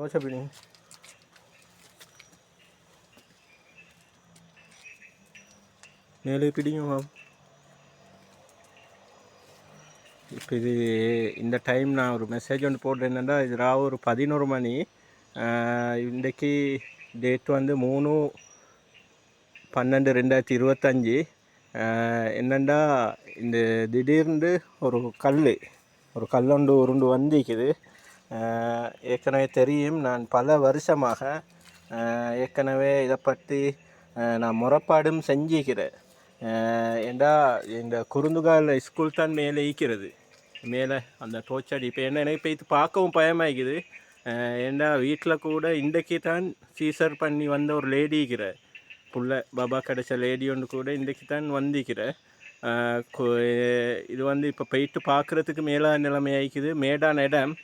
தோசை பிடிங்க. மேலே பிடிங்க இப்போ இது இந்த டைம் நான் ஒரு மெசேஜ் ஒன்று போடுறேன். இது ராவ் ஒரு பதினோரு மணி. இன்றைக்கு டேட் வந்து மூணு பன்னெண்டு ரெண்டாயிரத்தி இருபத்தஞ்சி. என்னண்டா இந்த திடீர்னு ஒரு கல் ஒரு கல்லொண்டு உருண்டு வந்திக்குது. ஏற்கனவே தெரியும் நான் பல வருஷமாக ஏற்கனவே இதை பற்றி நான் முறப்பாடும் செஞ்சிக்கிறேன் ஏண்டா இந்த குறுந்துகால் ஸ்கூல் தான் மேலே ஈக்கிறது மேலே அந்த டோச்சடி இப்போ என்ன எனக்கு போய் பார்க்கவும் பயமாகிக்குது ஏண்டா வீட்டில் கூட இன்றைக்கு தான் சீசர் பண்ணி வந்த ஒரு லேடி இருக்கிற. புள்ள பாபா கிடைச்ச லேடி ஒன்று கூட இன்றைக்கு தான் வந்திக்கிற இது வந்து இப்போ போயிட்டு பார்க்குறதுக்கு மேலான நிலைமை ஆகிக்குது. மேடான இடம்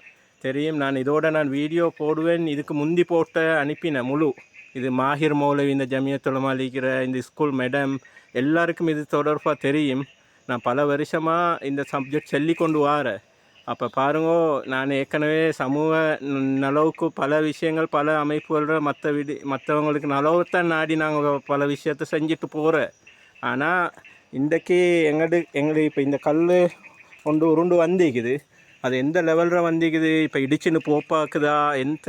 தெரியும். நான் இதோட நான் வீடியோ போடுவேன். இதுக்கு முந்தி போட்ட அனுப்பினேன் முழு இது மாஹிர் மௌலவி இந்த ஜமியத்துலமா அளிக்கிற இந்த ஸ்கூல் மேடம் எல்லாருக்கும் இது தொடர்பாக தெரியும். நான் பல வருஷமாக இந்த சப்ஜெக்ட் சொல்லி கொண்டு வாரேன் அப்போ பாருங்க நான் ஏற்கனவே சமூக நலவுக்கு பல விஷயங்கள் பல அமைப்புகள மற்ற விடு மற்றவங்களுக்கு நலவுத்தான் நாடி நாங்கள் பல விஷயத்த செஞ்சுட்டு போகிறேன் ஆனால் இன்றைக்கு எங்கடு எங்களுக்கு இப்போ இந்த கல் கொண்டு உருண்டு வந்திக்குது. அது எந்த லெவலில் வந்திக்குது? இப்போ இடிச்சுன்னு போப்பாக்குதா? எந்த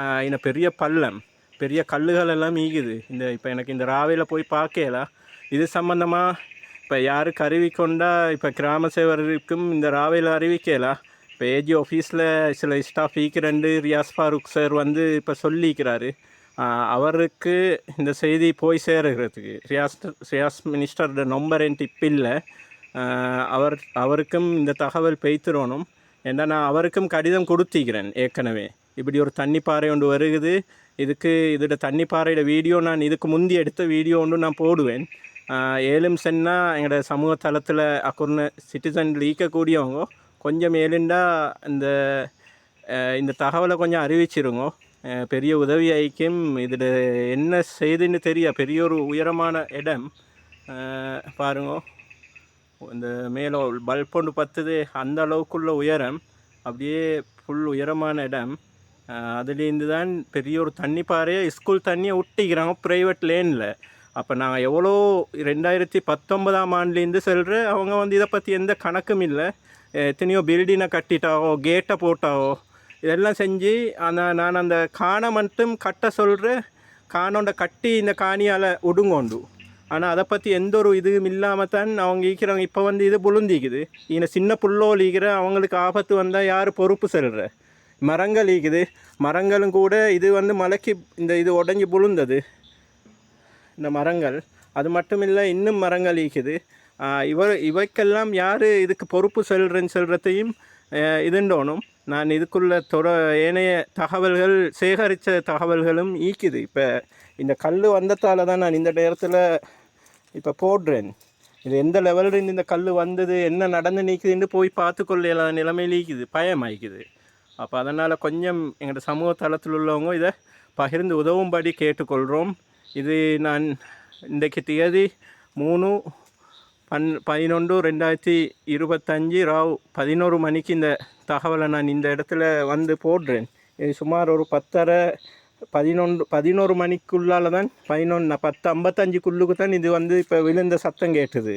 ஆஹ், இந்த பெரிய பள்ளம் பெரிய கல்லுகள் எல்லாம் ஈகுது இந்த இப்போ எனக்கு இந்த ராவையில் போய் பார்க்கலாம் இது சம்மந்தமாக இப்போ யாருக்கு அறிவிக்கொண்டா இப்போ கிராம சேவருக்கும் இந்த ராவையில் அறிவிக்கலாம் இப்போ ஏஜி ஆஃபீஸில் சில ஸ்டாஃப் ஈக்கிறண்டு ரியாஸ் ஃபாரூக் சார் வந்து இப்போ சொல்லிக்கிறாரு. அவருக்கு இந்த செய்தி போய் சேருகிறதுக்கு. ரியாஸ் ரியாஸ் மினிஸ்டரோட நம்பர் என் டிப்பில்லை இல்லை. அவர் அவருக்கும் இந்த தகவல் பெய்த்திரணும் ஏன்னா நான் அவருக்கும் கடிதம் கொடுத்திக்கிறேன் ஏற்கனவே இப்படி ஒரு தண்ணி பாறை ஒன்று வருகுது இதுக்கு இதோட தண்ணி பாறையோட வீடியோ நான் இதுக்கு முந்தி எடுத்த வீடியோ ஒன்று நான் போடுவேன் ஆஹ் ஏலும் சென்னா எங்களோட சமூக தளத்தில் அக்குர்ன சிட்டிசன் ஈக்கக்கூடியவங்க கொஞ்சம் ஏழுண்டா இந்த இந்த தகவலை கொஞ்சம் அறிவிச்சிருங்க பெரிய உதவி ஐக்கியம் இதில் என்ன செய்துன்னு தெரிய பெரிய ஒரு உயரமான இடம் பாருங்க இந்த மேலே பல்ப் ஒன்று பத்துது அந்த அளவுக்குள்ள உயரம் அப்படியே ஃபுல் உயரமான இடம். அதுலேருந்து தான் பெரிய ஒரு தண்ணி பாறையை ஸ்கூல் தண்ணியை ஒட்டிக்கிறாங்க ப்ரைவேட் லேனில் அப்போ நான் எவ்வளோ ரெண்டாயிரத்தி பத்தொன்பதாம் ஆண்டுலேருந்து செல்ற அவங்க வந்து இதை பற்றி எந்த கணக்கும் இல்லை. எத்தனையோ பில்டிங்கை கட்டிட்டாவோ கேட்டை போட்டாவோ இதெல்லாம் செஞ்சு அந்த நான் அந்த காணை மட்டும் கட்ட சொல்கிற காணோண்ட கட்டி இந்த காணியால் ஒடுங்கோண்டு. ஆனால் அதை பற்றி எந்த ஒரு இதுவும் இல்லாமல் தான் அவங்க ஈக்கிறவங்க இப்போ வந்து இது புழுந்திக்குது. இன்னும் சின்ன புல்லோல் ஈக்கிற அவங்களுக்கு ஆபத்து வந்தால் யார் பொறுப்பு செல்கிற மரங்கள் ஈக்குது மரங்களும் கூட இது வந்து மலைக்கு இந்த இது உடஞ்சி புழுந்தது. இந்த மரங்கள். அது மட்டும் இல்லை இன்னும் மரங்கள் ஈக்குது இவர் இவைக்கெல்லாம் யார் இதுக்கு பொறுப்பு செல்கிறேன்னு சொல்கிறதையும் இதுண்டோணும். நான் இதுக்குள்ள தொட ஏனைய தகவல்கள் சேகரித்த தகவல்களும் ஈக்குது. இப்போ இந்த கல் வந்ததால் தான் நான் இந்த நேரத்தில் இப்போ போடுறேன். இது எந்த லெவலில் இந்த கல் வந்தது என்ன நடந்து நிற்குதுன்னு போய் பார்த்துக்கொள்ள கொள்ள நிலைமையில் ஈக்குது பயமாயிக்குது. அப்போ அதனால் கொஞ்சம் எங்களோட சமூக தளத்தில் உள்ளவங்க இதை பகிர்ந்து உதவும்படி கேட்டுக்கொள்கிறோம் இது நான் இன்றைக்கு தேதி மூணு பன் பதினொன்று ரெண்டாயிரத்தி இருபத்தஞ்சி ராவ் பதினோரு மணிக்கு இந்த தகவலை நான் இந்த இடத்துல வந்து போடுறேன். இது சுமார் ஒரு பத்தரை பதினொன்று பதினோரு மணிக்குள்ளால தான் பதினொன்று பத்து ஐம்பத்தஞ்சுக்குள்ளுக்கு தான் இது வந்து இப்போ விழுந்த சத்தம் கேட்டுது.